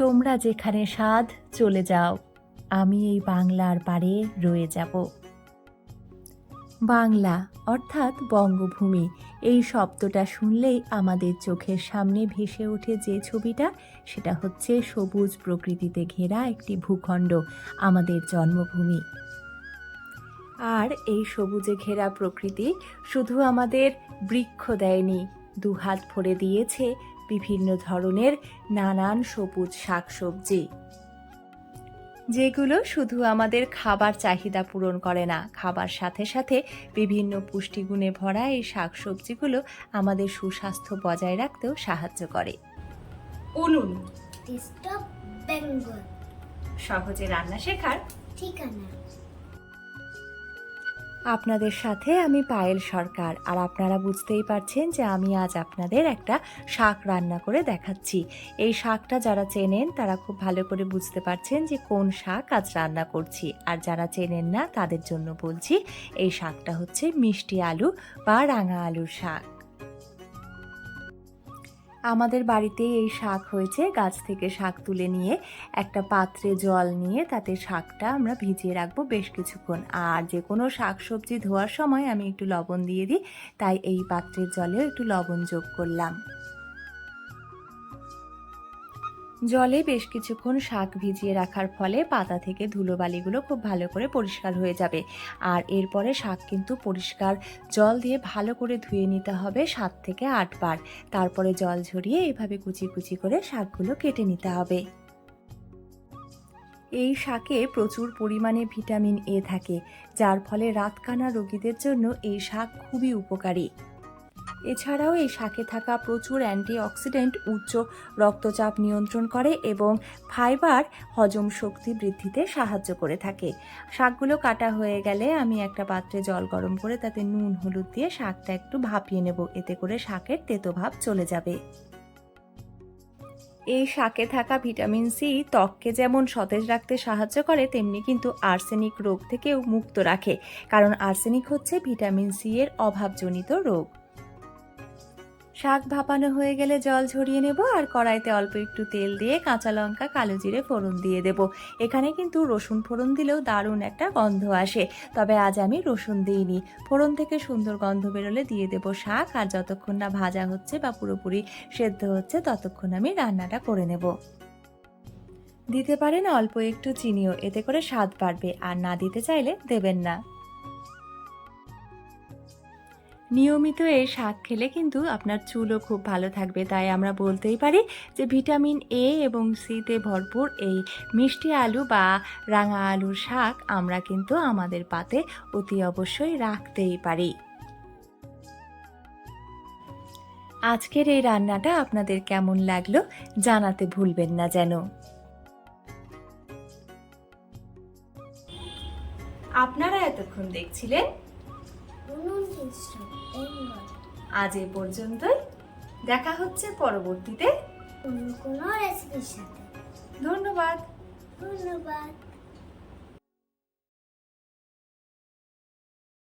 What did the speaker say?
তোমরা যেখানে স্বাদ, চলে যাও। আমি এই বাংলার পারে রয়ে যাব। বাংলা, অর্থাৎ বঙ্গভূমি, এই শব্দটা শুনলেই আমাদের চোখের সামনে ভেসে ওঠে যে ছবিটা, সেটা হচ্ছে সবুজ প্রকৃতিতে ঘেরা একটি ভূখণ্ড, আমাদের জন্মভূমি। আর এই সবুজে ঘেরা প্রকৃতি শুধু আমাদের বৃক্ষ দেয়নি, দুহাত ভরে দিয়েছে বিভিন্ন ধরনের নানান সবুজ শাকসবজি। যেগুলো শুধু আমাদের খাবার চাহিদা পূরণ করে না খাবার সাথে সাথে বিভিন্ন পুষ্টিগুণে ভরা এই শাকসবজিগুলো আমাদের সুস্বাস্থ্য বজায় রাখতেও সাহায্য করে। উনুন। সহজে রান্না শেখার ঠিকানা। আপনাদের সাথে আমি পায়েল সরকার। আর আপনারা বুঝতেই পারছেন যে আমি আজ আপনাদের একটা শাক রান্না করে দেখাচ্ছি। এই শাকটা যারা চেনেন, তারা খুব ভালো করে বুঝতে পারছেন যে কোন শাক আজ রান্না করছি। আর যারা চেনেন না, তাদের জন্য বলছি, এই শাকটা হচ্ছে মিষ্টি আলু বা রাঙা আলুর শাক। আমাদের বাড়িতে এই শাক হয়েছে। গাছ থেকে শাক তুলে নিয়ে, একটা পাত্রে জল নিয়ে তাতে শাকটা আমরা ভিজিয়ে রাখব বেশ কিছুক্ষণ। আর যে কোনো শাক সবজি ধোয়ার সময় আমি একটু লবণ দিয়ে দিই, তাই এই পাত্রের জলেও একটু লবণ যোগ করলাম। জলে বেশ কিছুক্ষণ শাক ভিজিয়ে রাখার ফলে পাতা থেকে ধুলোবালিগুলো খুব ভালো করে পরিষ্কার হয়ে যাবে। আর এরপরে শাক কিন্তু পরিষ্কার জল দিয়ে ভালো করে ধুয়ে নিতে হবে সাত থেকে আটবার তারপরে জল ঝরিয়ে এভাবে কুচি কুচি করে শাকগুলো কেটে নিতে হবে। এই শাকে প্রচুর পরিমাণে ভিটামিন এ থাকে, যার ফলে রাতকানা রোগীদের জন্য এই শাক খুবই উপকারী। এছাড়াও এই শাকে থাকা প্রচুর অ্যান্টিঅক্সিডেন্ট, উচ্চ রক্তচাপ নিয়ন্ত্রণ করে এবং ফাইবার হজম শক্তি বৃদ্ধিতে সাহায্য করে থাকে। শাকগুলো কাটা হয়ে গেলে আমি একটা পাত্রে জল গরম করে তাতে নুন, হলুদ দিয়ে শাকটা একটু ভাপিয়ে নেব। এতে করে শাকের তেতো ভাব চলে যাবে। এই শাকে থাকা ভিটামিন সি ত্বককে যেমন সতেজ রাখতে সাহায্য করে, তেমনি কিন্তু আর্সেনিক রোগ থেকেও মুক্ত রাখে। কারণ আর্সেনিক হচ্ছে ভিটামিন সি এর অভাবজনিত রোগ। শাক ভাপানো হয়ে গেলে জল ঝরিয়ে নেব আর কড়াইতে অল্প একটু তেল দিয়ে কাঁচা লঙ্কা, কালো জিরে ফোড়ন দিয়ে দেব। এখানে কিন্তু রসুন ফোড়ন দিলেও দারুণ একটা গন্ধ আসে, তবে আজ আমি রসুন দিইনি। ফোড়ন থেকে সুন্দর গন্ধ বেরোলে দিয়ে দেব শাক, আর যতক্ষণ না ভাজা হচ্ছে বা পুরোপুরি সেদ্ধ হচ্ছে ততক্ষণ আমি রান্নাটা করে নেব। দিতে পারেন অল্প একটু চিনিও, এতে করে স্বাদ বাড়বে, আর না দিতে চাইলে দেবেন না। নিয়মিত এই শাক খেলে কিন্তু আপনার চুলও খুব ভালো থাকবে। তাই আমরা বলতেই পারি যে ভিটামিন এ এবং সিতে ভরপুর এই মিষ্টি আলু বা রাঙা আলুর শাক আমরা কিন্তু আমাদের পাতে অতি অবশ্যই রাখতেই পারি। আজকের এই রান্নাটা আপনাদের কেমন লাগল জানাতে ভুলবেন না যেন। আপনারা এতক্ষণ দেখছিলেন আজ এ পর্যন্তই। দেখা হচ্ছে পরবর্তীতে। অন্য কোনো রেসিপির সাথে। ধন্যবাদ। ধন্যবাদ।